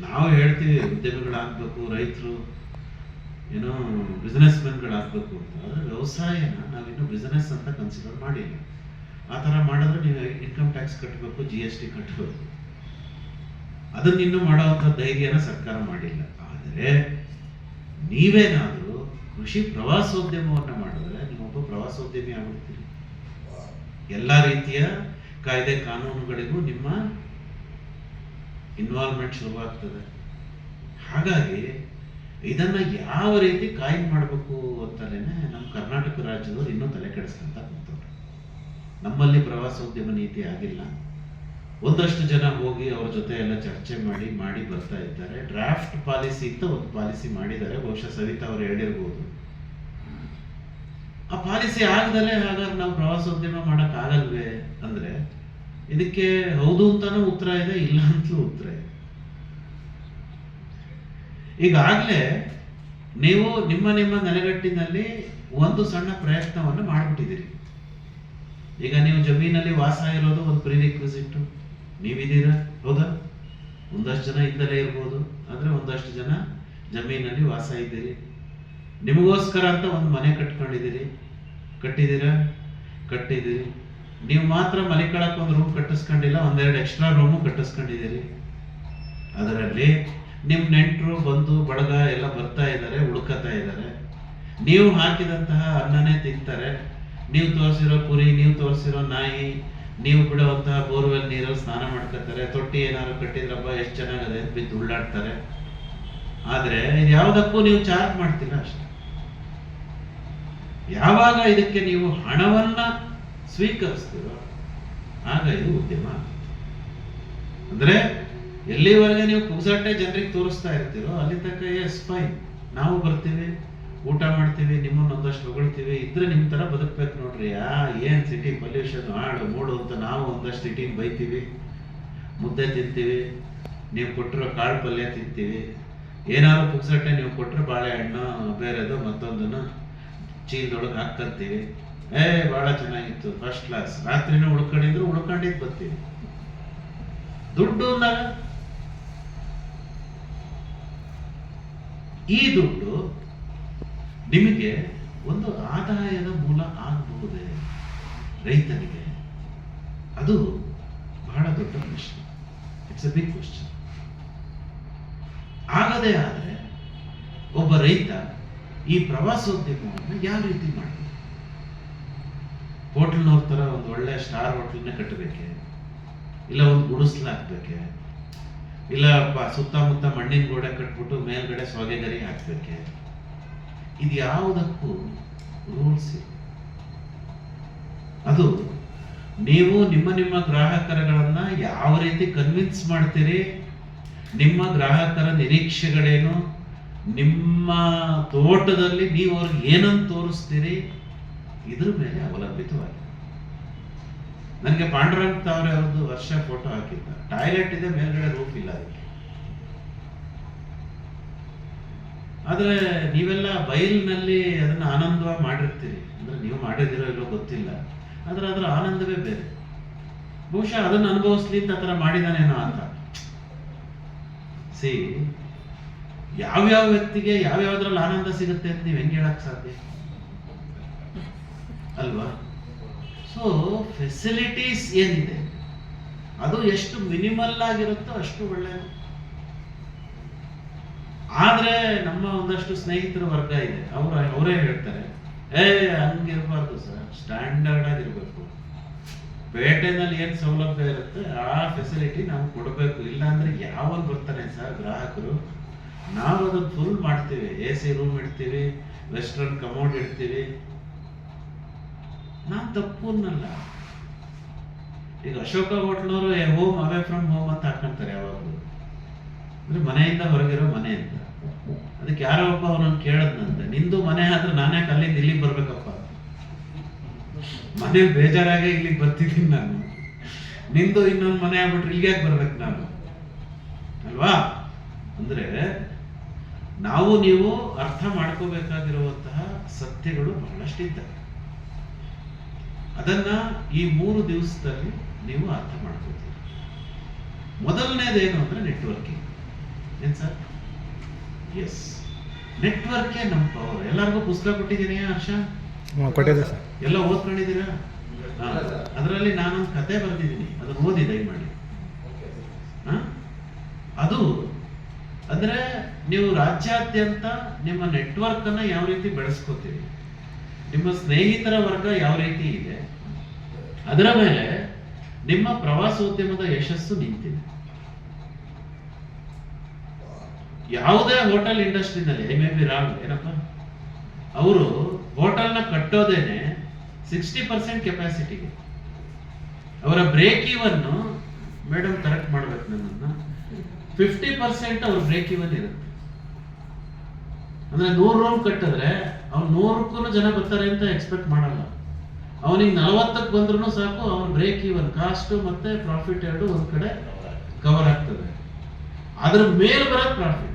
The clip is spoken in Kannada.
ನಾವು ಹೇಳ್ತೀವಿ ಉದ್ಯಮಿಗಳಾಗಬೇಕು, ರೈತರು, ಏನೋ ಬಿಸ್ನೆಸ್ ಮೆನ್ಗಳಾಗಬೇಕು ಅಂತ. ಆದರೆ ವ್ಯವಸಾಯನ ನಾವಿನ್ನೂ ಬಿಸ್ನೆಸ್ ಅಂತ ಕನ್ಸಿಡರ್ ಮಾಡಿಲ್ಲ. ಆ ಥರ ಮಾಡಿದ್ರೆ ನೀವು ಇನ್ಕಮ್ ಟ್ಯಾಕ್ಸ್ ಕಟ್ಟಬೇಕು ಜಿ ಎಸ್ ಟಿ ಕಟ್ಟಬೇಕು ಅದನ್ನ ಇನ್ನೂ ಮಾಡೋವಂಥ ಧೈರ್ಯನ ಸರ್ಕಾರ ಮಾಡಿಲ್ಲ. ಆದರೆ ನೀವೇನಾದರೂ ಕೃಷಿ ಪ್ರವಾಸೋದ್ಯಮವನ್ನು ಮಾಡಿದ್ರೆ ನೀವೊಬ್ಬ ಪ್ರವಾಸೋದ್ಯಮಿ ಆಗ್ಬಿಡ್ತೀರಿ. ಎಲ್ಲ ರೀತಿಯ ಕಾಯ್ದೆ ಕಾನೂನುಗಳಿಗೂ ನಿಮ್ಮ ಇನ್ವಾಲ್ವ್ಮೆಂಟ್ ಶುರುವಾಗ್ತದೆ. ಹಾಗಾಗಿ ಇದನ್ನ ಯಾವ ರೀತಿ ಕಾಯಿನ್ ಮಾಡಬೇಕು ಅಂತಲೇ ನಮ್ಮ ಕರ್ನಾಟಕ ರಾಜ್ಯದವರು ಇನ್ನೂ ತಲೆ ಕೆಡಿಸ್ಕೊಂತ ಕೂತವ್ರು. ನಮ್ಮಲ್ಲಿ ಪ್ರವಾಸೋದ್ಯಮ ನೀತಿ ಆಗಿಲ್ಲ. ಒಂದಷ್ಟು ಜನ ಹೋಗಿ ಅವ್ರ ಜೊತೆ ಎಲ್ಲ ಚರ್ಚೆ ಮಾಡಿ ಮಾಡಿ ಬರ್ತಾ ಇದ್ದಾರೆ. ಡ್ರಾಫ್ಟ್ ಪಾಲಿಸಿ ಅಂತ ಒಂದು ಪಾಲಿಸಿ ಮಾಡಿದ್ದಾರೆ. ಬಹುಶಃ ಸವಿತಾ ಅವರು ಹೇಳಿರ್ಬೋದು. ಆ ಪಾಲಿಸಿ ಆಗದಲ್ಲೇ ಹಾಗಾದ್ರೆ ನಾವು ಪ್ರವಾಸೋದ್ಯಮ ಮಾಡೋಕ್ಕಾಗಲ್ವೇ? ಇದಕ್ಕೆ ಹೌದು ಅಂತಾನೂ ಉತ್ತರ ಇದೆ, ಇಲ್ಲ ಅಂತಲೂ ಉತ್ತರ ಇದೆ. ಈಗಾಗಲೇ ನೀವು ನಿಮ್ಮ ನಿಮ್ಮ ನೆಲೆಗಟ್ಟಿನಲ್ಲಿ ಒಂದು ಸಣ್ಣ ಪ್ರಯತ್ನವನ್ನು ಮಾಡಿಬಿಟ್ಟಿದ್ದೀರಿ. ಈಗ ನೀವು ಜಮೀನಲ್ಲಿ ವಾಸ ಇರೋದು ಒಂದು ಪ್ರಿರಿಕ್ವಿಸಿಟ್ ನೀವಿದ್ದೀರಾ? ಹೌದಾ? ಒಂದಷ್ಟು ಜನ ಇದ್ದಲೇ ಇರ್ಬೋದು, ಆದರೆ ಒಂದಷ್ಟು ಜನ ಜಮೀನಲ್ಲಿ ವಾಸ ಇದ್ದೀರಿ. ನಿಮಗೋಸ್ಕರ ಅಂತ ಒಂದು ಮನೆ ಕಟ್ಕೊಂಡಿದ್ದೀರಿ. ಕಟ್ಟಿದ್ದೀರಾ? ಕಟ್ಟಿದ್ದೀರಿ. ನೀವು ಮಾತ್ರ ಮಲಿಕಳಕ್ಕೆ ಒಂದು ರೂಮ್ ಕಟ್ಟಿಸ್ಕೊಂಡಿಲ್ಲ, ಒಂದೆರಡು ಎಕ್ಸ್ಟ್ರಾ ರೂಮು ಕಟ್ಟಿಸ್ಕೊಂಡಿದ್ದೀರಿ. ಅದರಲ್ಲಿ ನಿಮ್ಮ ನೆಂಟರು ಬಂದು ಬಡಗ ಎಲ್ಲ ಬರ್ತಾ ಇದ್ದಾರೆ ಉಳ್ಕತಾ ಇದ್ದಾರೆ. ನೀವು ಹಾಕಿದಂತಹ ಅನ್ನನೇ ತಿಂತಾರೆ. ನೀವು ತೋರಿಸಿರೋ ಕುರಿ, ನೀವು ತೋರಿಸಿರೋ ನಾಯಿ, ನೀವು ಬಿಡುವಂತಹ ಬೋರ್ವೆಲ್ ನೀರಲ್ಲಿ ಸ್ನಾನ ಮಾಡ್ಕೋತಾರೆ. ತೊಟ್ಟಿ ಏನಾದ್ರು ಕಟ್ಟಿದ್ರಪ್ಪ, ಎಷ್ಟು ಚೆನ್ನಾಗದೆ ಬಿದ್ದು ಉಳ್ಳಾಡ್ತಾರೆ. ಆದ್ರೆ ಇದು ಯಾವುದಕ್ಕೂ ನೀವು ಚಾರ್ಜ್ ಮಾಡ್ತಿಲ್ಲ ಅಷ್ಟೆ. ಯಾವಾಗ ಇದಕ್ಕೆ ನೀವು ಹಣವನ್ನ ಸ್ವೀಕರಿಸ್ತೀರೋ, ಆಗ ಇದು ಉದ್ಯಮ. ಅಂದ್ರೆ, ಎಲ್ಲಿವರೆಗೆ ನೀವು ಪುಗ್ಸಟ್ಟೆ ಜನರಿಗೆ ತೋರಿಸ್ತಾ ಇರ್ತೀರೋ, ಅಲ್ಲಿ ತನಕ ಎಸ್ ಫೈನ್ ನಾವು ಬರ್ತೀವಿ, ಊಟ ಮಾಡ್ತೀವಿ, ನಿಮ್ಮನ್ನ ಒಂದಷ್ಟು ಹೊಗಳ್ತೀವಿ, ಇದ್ರೆ ನಿಮ್ ತರ ಬದುಕ್ಬೇಕು ನೋಡ್ರಿ. ಆ, ಏನ್ ಸಿಟಿ ಪೊಲ್ಯೂಷನ್ ಹಾಡು ಮೂಡು ಅಂತ ನಾವು ಒಂದಷ್ಟು ಸಿಟಿನ ಬೈತೀವಿ. ಮುದ್ದೆ ತಿಂತೀವಿ, ನೀವು ಕೊಟ್ಟಿರೋ ಕಾಳು ಪಲ್ಯ ತಿಂತೀವಿ. ಏನಾದ್ರು ಪುಕ್ಸಟ್ಟೆ ನೀವು ಕೊಟ್ಟರೆ ಬಾಳೆಹಣ್ಣು ಬೇರೆದು ಮತ್ತೊಂದನ್ನು ಚೀಲದೊಳಗೆ ಹಾಕ್ಕಂತೀವಿ. ಏ ಬಹಳ ಚೆನ್ನಾಗಿತ್ತು ಫಸ್ಟ್ ಕ್ಲಾಸ್ ರಾತ್ರಿನೂ ಉಳ್ಕೊಂಡಿದ್ರು, ಉಳ್ಕೊಂಡಿದ್ ಬರ್ತೀವಿ ದುಡ್ಡು ಅಂದಾಗ? ಈ ದುಡ್ಡು ನಿಮಗೆ ಒಂದು ಆದಾಯದ ಮೂಲ ಆಗಬಹುದೇ ರೈತನಿಗೆ? ಅದು ಬಹಳ ದೊಡ್ಡ ಪ್ರಶ್ನೆ. ಇಟ್ಸ್ ಎ ಬಿಗ್ ಕ್ವಶನ್ ಆಗದೇ ಆದರೆ ಒಬ್ಬ ರೈತ ಈ ಪ್ರವಾಸೋದ್ಯಮವನ್ನು ಯಾವ ರೀತಿ ಮಾಡ್ಬೋದು? ಹೋಟ್ಲ್ನವ್ರ ಥರ ಒಂದು ಒಳ್ಳೆ ಸ್ಟಾರ್ ಹೋಟ್ಲನ್ನೇ ಕಟ್ಟಬೇಕೆ ಇಲ್ಲ ಒಂದು ಗುಡಿಸ್ಲು ಹಾಕ್ಬೇಕೆ? ಇಲ್ಲ ಸುತ್ತಮುತ್ತ ಮಣ್ಣಿನ ಗೋಡೆ ಕಟ್ಬಿಟ್ಟು ಮೇಲ್ಗಡೆ ಸೊಗೆಗರಿ ಹಾಕ್ಬೇಕೆ? ಇದು ಯಾವುದಕ್ಕೂ ರೂಲ್ಸ್ ಇಲ್ಲ. ಅದು ನೀವು ನಿಮ್ಮ ನಿಮ್ಮ ಗ್ರಾಹಕರುಗಳನ್ನ ಯಾವ ರೀತಿ ಕನ್ವಿನ್ಸ್ ಮಾಡ್ತೀರಿ? ನಿಮ್ಮ ಗ್ರಾಹಕರ ನಿರೀಕ್ಷೆಗಳೇನು? ನಿಮ್ಮ ತೋಟದಲ್ಲಿ ನೀವು ಅವ್ರಿಗೆ ಏನನ್ನು ತೋರಿಸ್ತೀರಿ? ಇದ್ರ ಮೇಲೆ ಅವಲಂಬಿತವಾಗಿದೆ ನನಗೆ ಪಾಂಡುರಂಗ್ ತಾವ್ರೆ ಅವ್ರದ್ದು ವರ್ಷ ಫೋಟೋ ಹಾಕಿದ್ದ. ಟಾಯ್ಲೆಟ್ ಇದೆ, ಮೇಲ್ಗಡೆ ರೂಫ್ ಇಲ್ಲ ಅದಕ್ಕೆ. ಆದ್ರೆ ನೀವೆಲ್ಲ ಬಯಲಿನಲ್ಲಿ ಅದನ್ನ ಆನಂದವಾಗಿ ಮಾಡಿರ್ತೀರಿ. ಅಂದ್ರೆ ನೀವು ಮಾಡಿದಿರೋ ಇಲ್ಲೋ ಗೊತ್ತಿಲ್ಲ. ಆದ್ರೆ ಅದರ ಆನಂದವೇ ಬೇರೆ. ಬಹುಶಃ ಅದನ್ನ ಅನುಭವಿಸ್ಲಿ ಅಂತ ಆ ಥರ ಮಾಡಿದಾನೇನೋ ಅಂತ. ಸಿ ಯಾವ್ಯಾವ ವ್ಯಕ್ತಿಗೆ ಯಾವ್ಯಾವ್ದ್ರಲ್ಲಿ ಆನಂದ ಸಿಗುತ್ತೆ ಅಂತ ನೀವು ಹೆಂಗೆ ಹೇಳಕ್ ಸಾಧ್ಯ? ಅಲ್ವಾ? ಸೊ ಫೆಸಿಲಿಟೀಸ್ ಏನಿದೆ ಅದು ಎಷ್ಟು ಮಿನಿಮಲ್ ಆಗಿರುತ್ತೋ ಅಷ್ಟು ಒಳ್ಳೆಯದು ಆದ್ರೆ ನಮ್ಮ ಒಂದಷ್ಟು ಸ್ನೇಹಿತರ ವರ್ಗ ಇದೆ. ಅವರು, ಅವರೇ ಹೇಳ್ತಾರೆ, ಏ, ಹಂಗಿರ್ಬಾರ್ದು ಸರ್. ಸ್ಟ್ಯಾಂಡರ್ಡ್ ಆಗಿರ್ಬೇಕು. ಪೇಟೆನಲ್ಲಿ ಏನು ಸೌಲಭ್ಯ ಇರುತ್ತೆ, ಆ ಫೆಸಿಲಿಟಿ ನಾವು ಕೊಡಬೇಕು. ಇಲ್ಲ ಅಂದ್ರೆ ಯಾವಾಗ ಬರ್ತಾನೆ ಸರ್ ಗ್ರಾಹಕರು? ನಾವು ಅದನ್ನು ಫುಲ್ ಮಾಡ್ತೀವಿ. ಎ ಸಿ ರೂಮ್ ಇಡ್ತೀವಿ ರೆಸ್ಟೋರೆಂಟ್ ಕಮೋಡ್ ಇಡ್ತೀವಿ. ನಾನ್ ತಪ್ಪು ಅನ್ನಲ್ಲ ಈಗ ಅಶೋಕ ಹೋಟ್ಲವರು ಹೋಮ್ ಅವೇ ಫ್ರಮ್ ಹೋಮ್ ಅಂತ ಹಾಕೊಂತಾರೆ ಯಾವಾಗಲೂ. ಅಂದ್ರೆ ಮನೆಯಿಂದ ಹೊರಗಿರೋ ಮನೆ ಅಂತ. ಅದಕ್ಕೆ ಯಾರೋ ಒಬ್ಬ ಅವನನ್ನು ಕೇಳದ್ನಂತೆ. ನಿಂದು ಮನೆ ಆದ್ರೆ ನಾನೇ ಅಲ್ಲಿಂದ ಇಲ್ಲಿಗೆ ಬರ್ಬೇಕಪ್ಪ. ಮನೆ ಬೇಜಾರಾಗೆ ಇಲ್ಲಿಗೆ ಬರ್ತಿದ್ದೀನಿ ನಾನು. ನಿಂದು ಇನ್ನೊಂದು ಮನೆ ಆಗ್ಬಿಟ್ರೆ ಇಲ್ಲಿಗೆ ಬರ್ಬೇಕು ನಾನು? ಅಲ್ವಾ? ಅಂದ್ರೆ ನಾವು ನೀವು ಅರ್ಥ ಮಾಡ್ಕೋಬೇಕಾಗಿರುವಂತಹ ಸತ್ಯಗಳು ಬಹಳಷ್ಟಿದ್ದಾವೆ ಅದನ್ನ ಈ ಮೂರು ದಿವಸದಲ್ಲಿ ನೀವು ಅರ್ಥ ಮಾಡ್ಕೋತೀರಿ ಮೊದಲನೇದೇನು ಅಂದ್ರೆ ನೆಟ್ವರ್ಕಿಂಗ್ ಏನ್ ಸರ್? ಎಸ್ ನೆಟ್ವರ್ಕೇ ನಮ್ಮ ಪವರ್ ಎಲ್ಲರಿಗೂ ಪುಸ್ತಕ ಕೊಟ್ಟಿದ್ದೀನಿ ಹರ್ಷ? ಹಾಂ ಕೊಟ್ಟಿದ್ದೆ ಸರ್. ಎಲ್ಲ ಓದ್ಕೊಂಡಿದ್ದೀರಾ? ಅದರಲ್ಲಿ ನಾನೊಂದು ಕತೆ ಬರೆದಿದ್ದೀನಿ. ಅದನ್ನ ಓದಿ ದಯಮಾಡಿ. ಹಾ? ಅದು ಅಂದ್ರೆ ನೀವು ರಾಜ್ಯಾದ್ಯಂತ ನಿಮ್ಮ ನೆಟ್ವರ್ಕ್ ಅನ್ನ ಯಾವ ರೀತಿ ಬೆಳೆಸ್ಕೋತೀರಿ? ನಿಮ್ಮ ಸ್ನೇಹಿತರ ವರ್ಗ ಯಾವ ರೀತಿ ಇದೆ? ಅದರ ಮೇಲೆ ನಿಮ್ಮ ಪ್ರವಾಸೋದ್ಯಮದ ಯಶಸ್ಸು ನಿಂತಿದೆ. ಯಾವುದೇ ಹೋಟೆಲ್ ಇಂಡಸ್ಟ್ರಿನಲ್ಲಿ ಐ ಮೇ ಬಿ ಏನಪ್ಪ? ಅವರು ಹೋಟೆಲ್ನ ಕಟ್ಟೋದೇನೆ ಸಿಕ್ಸ್ಟಿ ಪರ್ಸೆಂಟ್ ಕೆಪಾಸಿಟಿಗೆ ಅವರ ಬ್ರೇಕ್ ಇವನ್ ಮೇಡಮ್ ಕರೆಕ್ಟ್ ಮಾಡ್ಬೇಕು ನನ್ನನ್ನು. ಫಿಫ್ಟಿ ಪರ್ಸೆಂಟ್ ಅವ್ರ ಬ್ರೇಕ್ ಇವನ್ ಇರುತ್ತೆ. ಅಂದ್ರೆ ನೂರು ರೂಮ್ ಕಟ್ಟಿದ್ರೆ ಅವ್ನು ನೂರಕ್ಕೂ ಜನ ಬರ್ತಾರೆ ಅಂತ ಎಕ್ಸ್ಪೆಕ್ಟ್ ಮಾಡಲ್ಲ. ಅವನಿಗೆ ನಲವತ್ತಕ್ಕೆ ಬಂದ್ರೂ ಸಾಕು, ಅವ್ನ ಬ್ರೇಕ್ ಇವನ್ ಕಾಸ್ಟ್ ಮತ್ತೆ ಪ್ರಾಫಿಟ್ ಎರಡು ಒಂದ್ ಕಡೆ ಕವರ್ ಆಗ್ತದೆ. ಅದ್ರ ಮೇಲೆ ಬರೋದು ಪ್ರಾಫಿಟ್